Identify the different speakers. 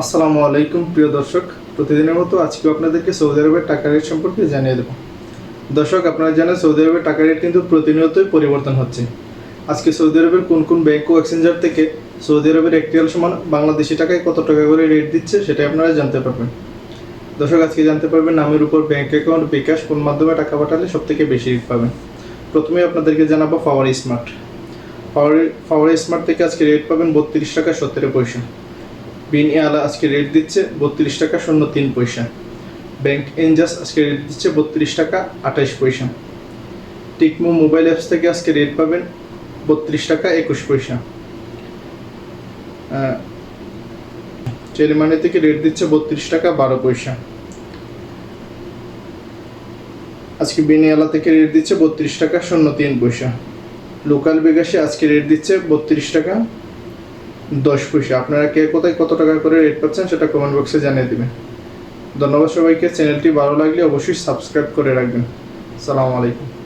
Speaker 1: আসসালামু আলাইকুম, প্রিয় দর্শক। প্রতিদিনের মতো আজকে আপনাদেরকে সৌদি আরবের টাকা রেট সম্পর্কে জানিয়ে দেব। দর্শক, আপনারা জানেন সৌদি আরবের টাকা রেট কিন্তু প্রতিনিয়তই পরিবর্তন হচ্ছে। আজকে সৌদি আরবের কোন কোন ব্যাংক ও এক্সচেঞ্জার থেকে সৌদি আরবের একটি সমান বাংলাদেশি টাকায় কত টাকা করে রেট দিচ্ছে সেটা আপনারা জানতে পারবেন। দর্শক, আজকে জানতে পারবেন নামের উপর ব্যাংক অ্যাকাউন্ট বিকাশ কোন মাধ্যমে টাকা পাঠালে সব থেকে বেশি রেট পাবেন। প্রথমে আপনাদেরকে জানাব পাওয়ার স্মার্ট পাওয়ার পাওয়ার স্মার্ট থেকে আজকে রেট পাবেন বত্রিশ টাকা সত্তর পয়সা। বিন আলা আজকে রেট দিচ্ছে বত্রিশ টাকা শূন্য তিন পয়সা। ব্যাংক এনজাস আজকে রেট দিচ্ছে বত্রিশ টাকা আঠাইশ পয়সা। টিকমো মোবাইল অ্যাপস থেকে আজকে রেট পাবেন বত্রিশ টাকা একুশ পয়সা। চেলিমানি থেকে রেট দিচ্ছে বত্রিশ টাকা বারো পয়সা। আজকে বিনিয়ালা থেকে রেট দিচ্ছে বত্রিশ টাকা শূন্য তিন পয়সা। লোকাল বেগাসে আজকে রেট দিচ্ছে বত্রিশ টাকা দশ পয়সা। আপনারা কে কোথায় কত টাকা করে রেট পাচ্ছেন সেটা কমেন্ট বক্সে জানিয়ে দেবেন। ধন্যবাদ সবাইকে। চ্যানেলটি ভালো লাগলে অবশ্যই সাবস্ক্রাইব করে রাখবেন। সালামু আলাইকুম।